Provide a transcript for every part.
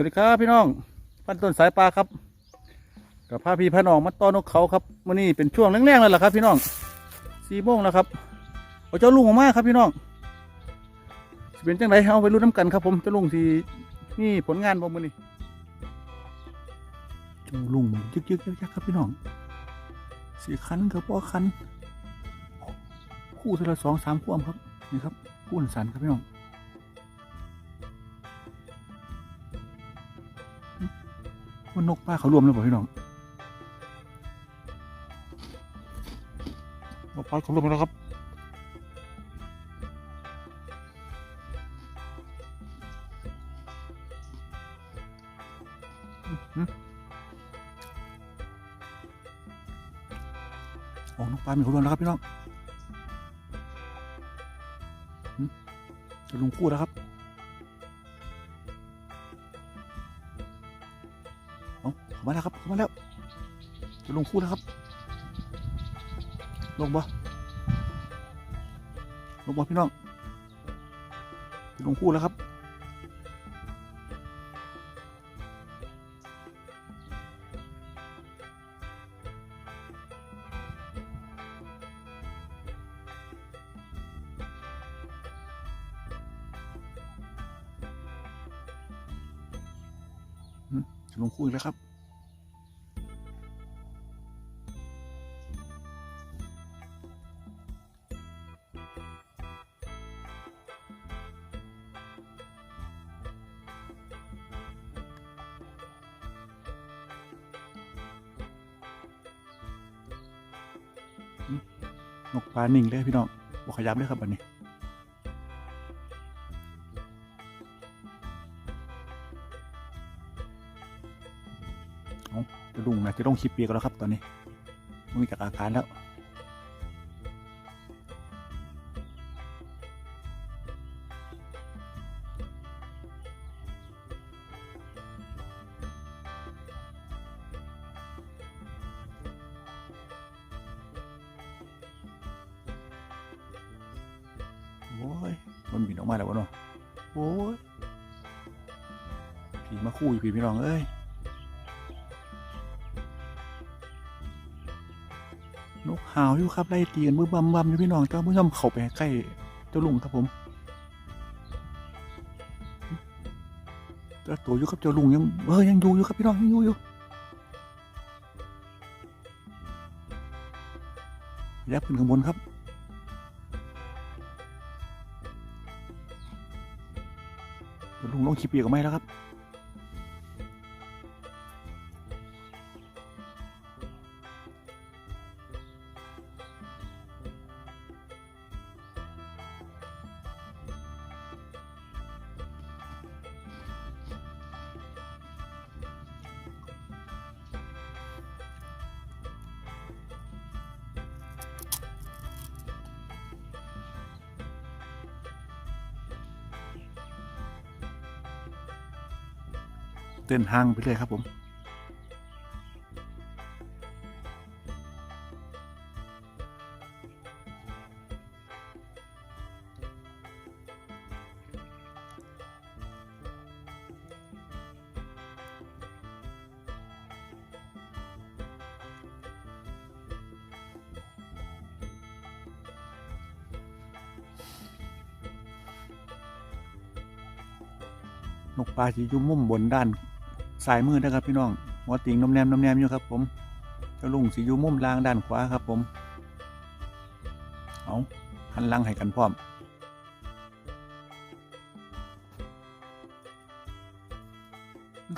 วัสดีครับพี่น้องปั้นต้นสายปลาครับ กับพาพี่พาน้องมาต้อนนกเขาครับมื่อนี้เป็นช่วงแรงๆแล้วล่ะครับ พี่น้องสี่โมงแล้วครับเอาเจ้าลุงออกมาครับพี่น้องเป็นจังไรเอาไปรุ่นน้ำกันครับ ผมเจ้าลุงสีนี่ผลงานบ่มื่อนี้เจ้าลุงยึกยึกยักยักครับพี่น้องสี่คันกับพ่อคันคู่เทละสองสามคู่ครับนี่ครับคู่สันครับพี่น้อง ว่านกป้าเขารวมแล้วเปล่าพี่น้องนกป้าเขารวมแล้วครับอื้อหือโอ้นกปลามีเขารวมแล้วครับพี่น้องอื้อจะลงคู่แล้วครับ มาแล้วครับเข้ามาแล้วจะลงคู่แล้วครับ ลงบ่ลงบ่พี่น้องจะลงคู่แล้วครับจะลงคู่อีกแล้วครับ นกปลาหนิ่งเลยพี่น้องบอกขยับเลยครับวันนี้เอาจะลุงนะจะต้องคลิปเปียกแล้วครับตอนนี้ไมมีจากอาการแล้ว โอ้ยมันบินออกมาแล้ววะเนาะโอ้ยผีมาคู่อยู่ผีพี่น้องเอ้ยนกหาวอยู่ครับไล่ตีกันมือบำบำอยู่พี่น้องเจ้าผู้ชมเข้าไปใกล้เจ้าลุงครับผมเจ้าตัวอยู่กับเจ้าลุงยังเออยังอยู่อยู่ครับพี่น้องยังอยู่อยู่ยับขึ้นข้างบนครับ เดี๋ยวลุงคลิปอีกก็ไม่แล้วครับ เต้นห้างไปเลยครับผมนกปลาที่อยู่มุมบนด้าน ซ้ายมือนะครับพี่น้องหัวติงน้ำแนมน้ำแนมอยู่ครับ ผมเจ้าลุงสีอยู่มุมล่างด้านขวาครับ ผม เอาหันหลังให้กันพร้อม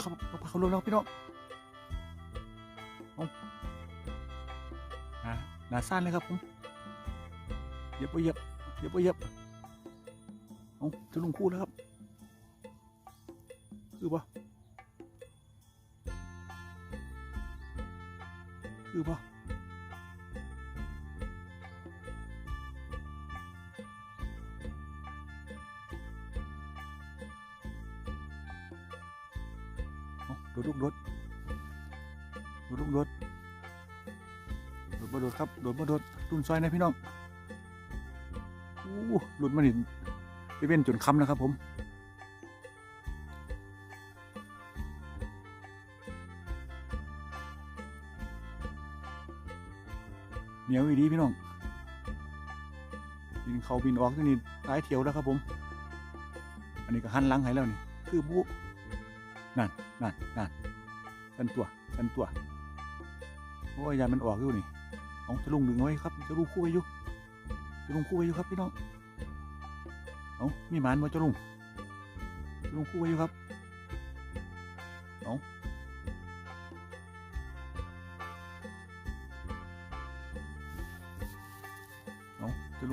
เขาเขาเขาลงแล้วพี่น้องเอาอ่าหนาสั้นเลยครับผมเหยียบไปเหยียบเหยียบไปเหยียบเอาเจ้าลุงคู่แล้วครับ คือปะเอาโดดลูกโดดโดดลูกโดดโดดมาโดดครับโดดมาโดดตุนซอยนะพี่น้องอู้หลุดมาดิไปเว้นจนคำนะครับผม เหนียวอีดีพี่น้องบินเขาบินออกที่นี่หลายเทียวแล้วครับผม อันนี้ก็หันหลังให้แล้วนี่ คือบุนั่นนั่นนั่นสันตัวสันตัวโอ้ยยานมันออกอยู่นี่เอาจะลุงดึงไว้ครับจะลุงคู่ไว้อยู่จะลุงคู่ไว้อยู่ครับพี่น้องเอามีหมานมาจะลุงจะลุงคู่ไว้อยู่ครับ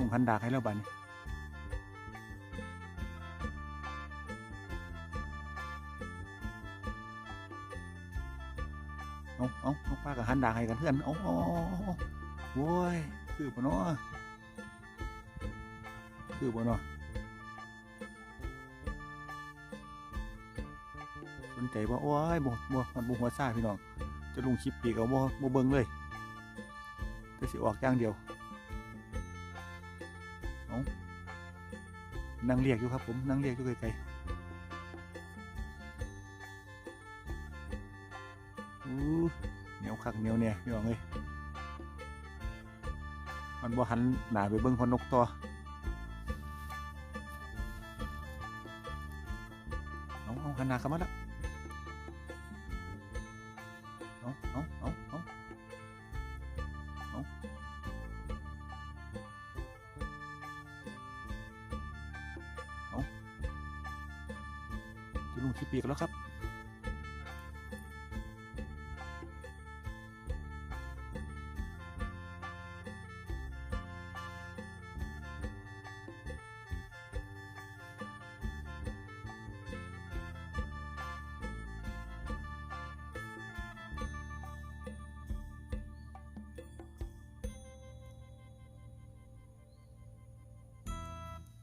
จะลุงหันดากให้แล้วบัดนี้เอาเอาเอาป้ากับหันดากให้กันเพื่อนเอาเอาเอาเอาเอาโว้ยคือปะเนาะคือปะเนาะสนใจว่าโอ้ยบ่บ่มันบ่หัวซ่าพี่น้อง จะลงคลิปปีกเอาบ่บ่เบิ่งเลยแต่สิออกอย่างเดียว นั่งเรียกอยู่ครับผมนั่งเรียกอยู่ไกลๆอู้เหนียวขักเหนียวเนี่ยพี่น้องเอ้ยมันบ่หันหนาไปเบิ้งพอนกต่อเอาเอาหันหนาเข้ามาแล้ว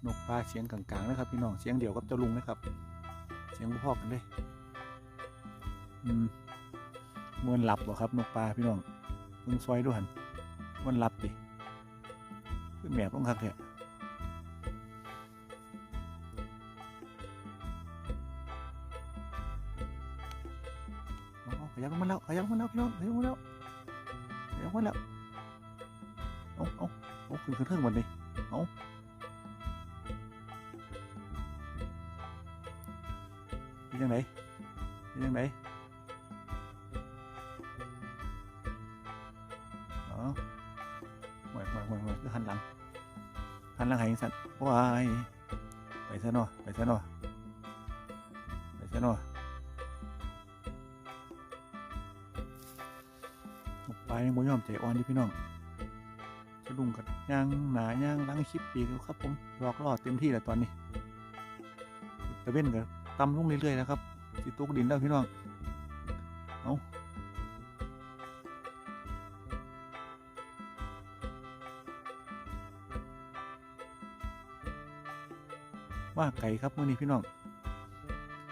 นกปลาเสียงกลางๆนะครับ พี่น้องเสียงเดียวกับเจ้าลุงนะครับ เสียงพ่อกันเลยอืมมวนหลับบ่ครับนกปลาพี่น้องเพิ่งซอยด้วยหันมวนหลับดิขึ้นแหมบลงคักแท้เอาๆขยับลงมาแล้วขยับลงมาแล้วพี่น้องขยับลงมาแล้วขยับลงมาแล้วเอาเอาเอาขึ้นขึ้นเครื่องหมดเลยเอา เป็นยังไงเป็นยังไงอ๋อห่วยห่วยห่วยห่วยคือหันหลังหันหลังให้สัตว์ว้ายไปซะเนาะไปซะเนาะไปซะเนาะนกปลายังบ่ยอมใจอ่อนดิพี่น้องจะลุงกับย่างหนาย่างล้างคลิปปีกครับผมหลอกล่อเต็มที่แล้วตอนนี้ตะเว้นกับ ตำลงเรื่อยๆนะครับสิตกดินแล้วพี่น้องเอาว่าไก่ครับมื่อนี้พี่น้อง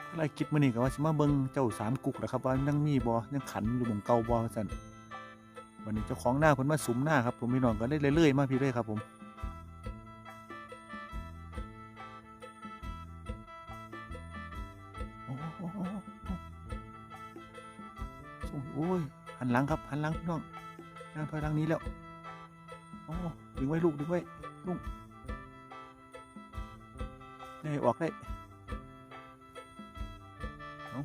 อะไรคลิปมื่อนี้ก็ว่าสิมาเบิงเจ้าสามกุกแหละครับว่ายังมีบอยังขันอยู่หมองเกาบอสันวันนี้เจ้าของหน้าเพิ่นมาสุมหน้าครับผมพี่น้องก็ได้เรื่อยๆมาพี่เลยครับผม หันหลังครับหันหลังพี่น้องนั่งถอยหลังนี้แล้วโอ้ดึงไว้ลูกดึงไว้ลุงได้ออกได้เอา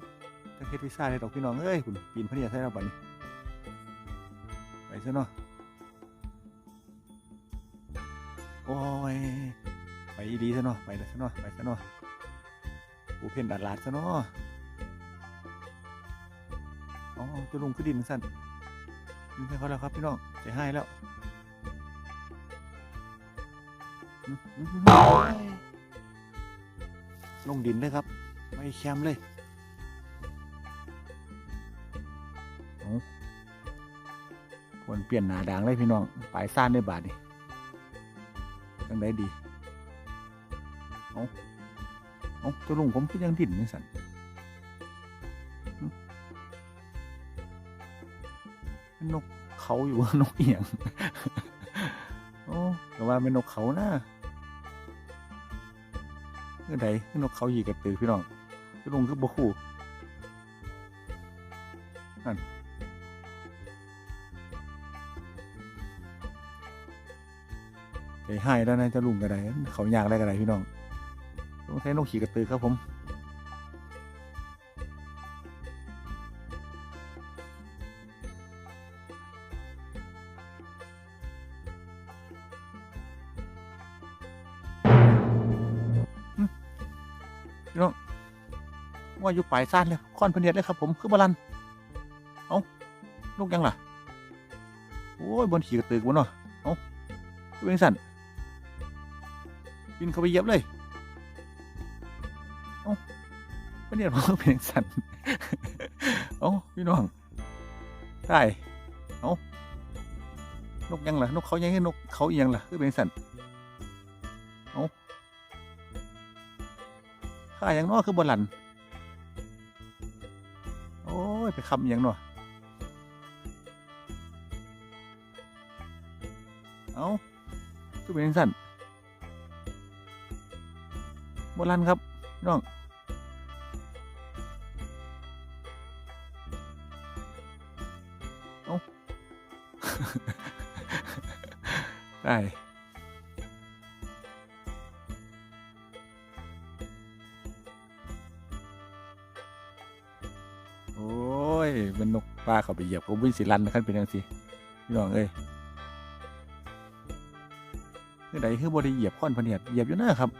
จะเฮ็ดพิซซ่าได้ดอกพี่น้องเอ้ยคุณปีนพะเนียใส่เราบัดนี้ไปซะเนาะโอ้ยไปดีซะเนาะไปเลยซะเนาะไปซะเนาะปูเพ่นดาดลาดซะเนาะ อ๋อจะลุงขึ้นดินสั่นดินให้เขาแล้วครับพี่น้องใจให้แล้วลงดินเลยครับ ไม่แคมเลยเอาควรเปลี่ยนหนาด่างเลยพี่น้องปลายซ่านได้บาทนี่จังได้ดี เอาเอ้าตัวลุงผมก็ยังดิ่นนี่สัน นกเขาอยู่ว่านกเอียงโอ้แต่ว่าเป็นนกเขานะคือใดคือนกเขาหยีกระตือพี่น้องตัวลุงคือบคู่นั่นใจให้แล้วนะจะลุงกระไดเขาอยากได้กระไดพี่น้องต้องใช้นกขี่กระตือครับผม ว่าอยู่ปลายซ่านเลยค่อนเพเนียดเลยครับผมคือบาลันเอ้าลูกยังล่ะโอ้ยบนขี่กระตือกบนเนาะเอ้าคือเป็นสั่นบินเข้าไปเยียบเลยเอ้าเป็นเนี่ยมันก็เป็นสั่นเอ้าพี่น้องได้เอ้านกยังล่ะนกเขายังให้นกเขาเอียงล่ะคือเป็นสั่นเอ้าข้าย่างนอคือบอลัน ยไปคำอย่างเนาะเอาคือเป็นสั่นโบราณครับน้องเอา ได้ อ้ยมันนกปลาเขาไปเหยียบเขาวิ่งสิลันนะครับเป็นยังสิพี่น้องเอ้ยคือใดคือบริเหยียบข้อนพเนียดเหยียบอยู่นะครับ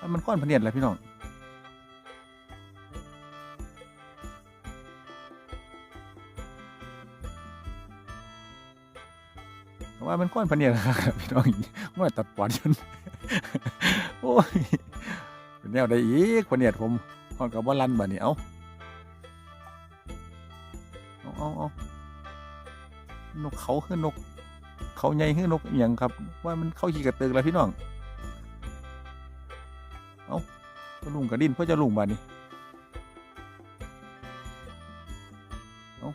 มันมันข้อนพเนียดแหละพี่น้องว่ามันข้อนพเนียดนะครับพี่น้องว่าตัดปอดจนโอ้ยเป็นแนวใดอีกพเนียดผมข้อนกับว่าลันบ่นี่เอาเอา เอาเอานกเขาคือนก เขาใหญ่ขึ้นกอย่างครับ ว่ามันเข้าขี่กระตือแล้วพี่น้อง เอาจะลุงกระดินเพื่อจะลุงบานี่เอา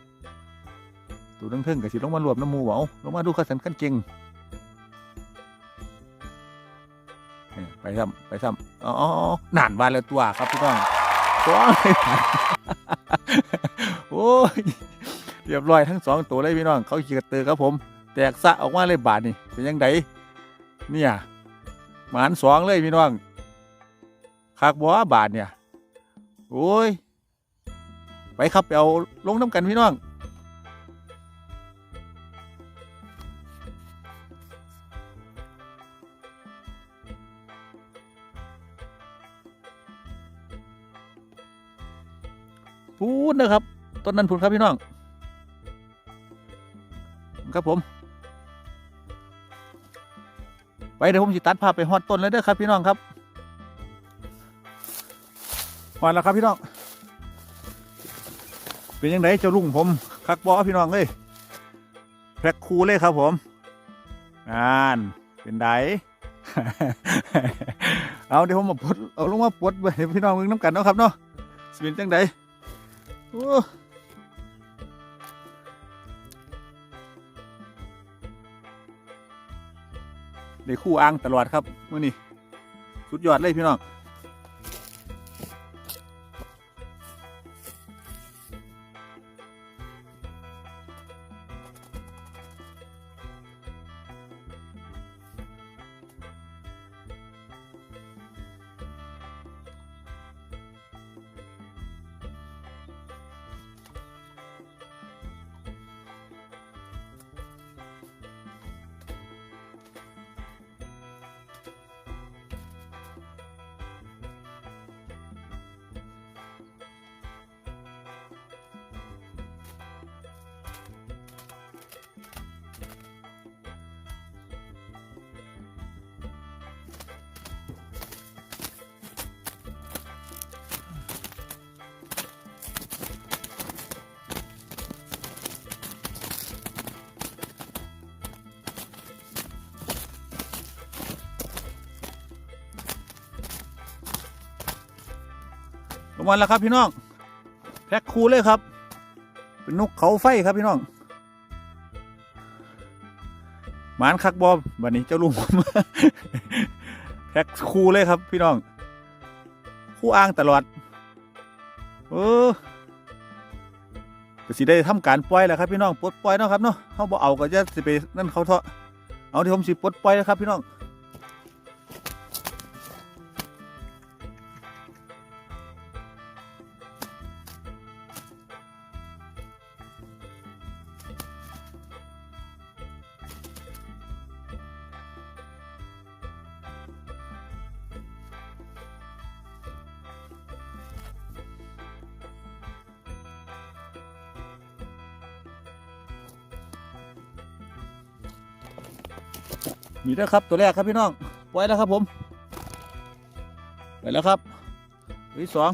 ตัวทั้งเทิงกับสิลงมารวบน้ำมูเอาลงมาดูขัสันขั้นเจงนี่ไปซ้ำไปซ้ำอ๋อหนานบานแล้วตัวครับพี่น้องตัวเลยโอ้ย เรียบร้อยทั้งสองตัวเลยพี่น้องเขาขี่กระตือครับผม แตกสะออกมาเลยบาทนี่เป็นยังไงเนี่ยหมานสองเลยพี่น้องคักบัวบาทเนี่ยโอ้ยไปครับไปเอาลงน้ำกันพี่น้องพูดนะครับต้นนั้นพูดครับพี่น้อง ครับผม ไปเดี๋ยวผมจะตัดภาพไปฮอดต้นเลยเด้อครับพี่น้องครับฮอดแล้วครับพี่น้อง เป็นยังไงเจ้าลุงผมคักบอพี่น้องเลยแพ็คคูเลยครับผมงานเป็นไดเอาเดี๋ยวผมมาปลดเอาลงมาปลดไปพี่น้องมึงน้ำกันเนาะครับเนาะสิเป็นจังไดโอ้ ได้คู่อ้างตลอดครับมื่อนี้สุดยอดเลยพี่น้อง ลงมาแล้วครับพี่น้องแพ็คคูเลยครับ เป็นนกเขาไฟครับพี่น้องหมานคักบอมวันนี้เจ้าลุงผมแพ็คคูเลยครับ พี่น้อง คู่อ้างตลอดเออก็สิได้ทำการปล่อยแล้วครับพี่น้องปลดปล่อยเนาะครับเนาะเขาบอกเอาก็จะสิไปนั่นเขาเถอะเอาที่ผมสิปลดปล่อยแล้วครับพี่น้อง มีแล้วครับตัวแรกครับพี่น้อง ปล่อยแล้วครับผม ไปแล้วครับตัวที่สอง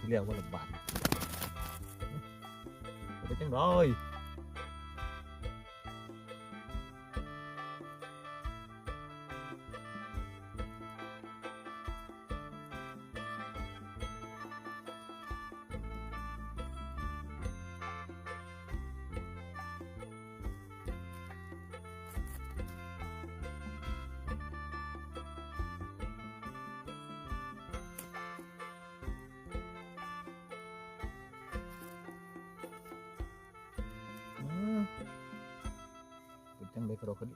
ที่เรียกว่าลำบากไปจังเลย เป็น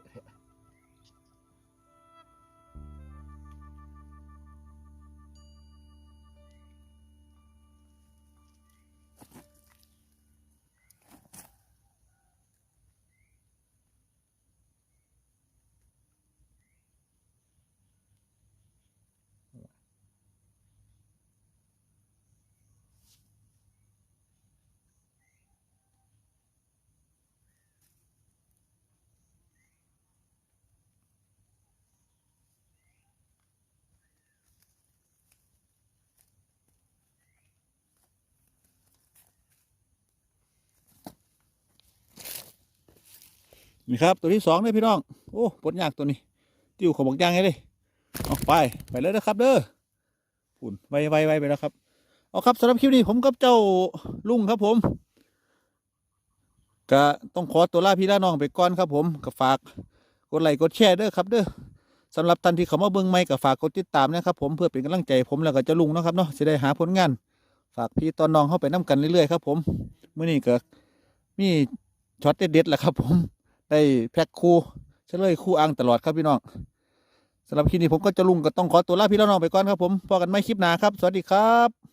นี่ครับตัวที่สองเลยพี่น้อง โอ้ปลดยากตัวนี้ ติ้วของบอกยางไงเลยเอาไปไปเลยนะครับเด้อปุ่นไวไวไวไปแล้วครับ เอาครับสำหรับคลิปนี้ผมกับเจ้าลุงครับผมก็ต้องขอตัวลาพี่ลาน้องไปก่อนครับผมก็ฝากกดไลค์กดแชร์เด้อครับเด้อสำหรับท่านที่เขามาเบิ่งใหม่ก็ฝากกดติดตามนะครับผมเพื่อเป็นกำลังใจผมแล้วก็เจะลุงนะครับเนาะจะได้หาผลงาน ฝากพี่ตอนน้องเข้าไปน้กันเรื่อยๆครับผมเมื่อนี้ก็มีช็อตเด็ดๆแหละครับผม ได้แพ็คคู่เฉลยคู่อ่างตลอดครับพี่น้องสำหรับคลิปนี้ผมก็จะลุงก็ต้องขอตัวลาพี่ลาน้องไปก่อนครับผมพบกันไม่คลิปหน้าครับ สวัสดีครับ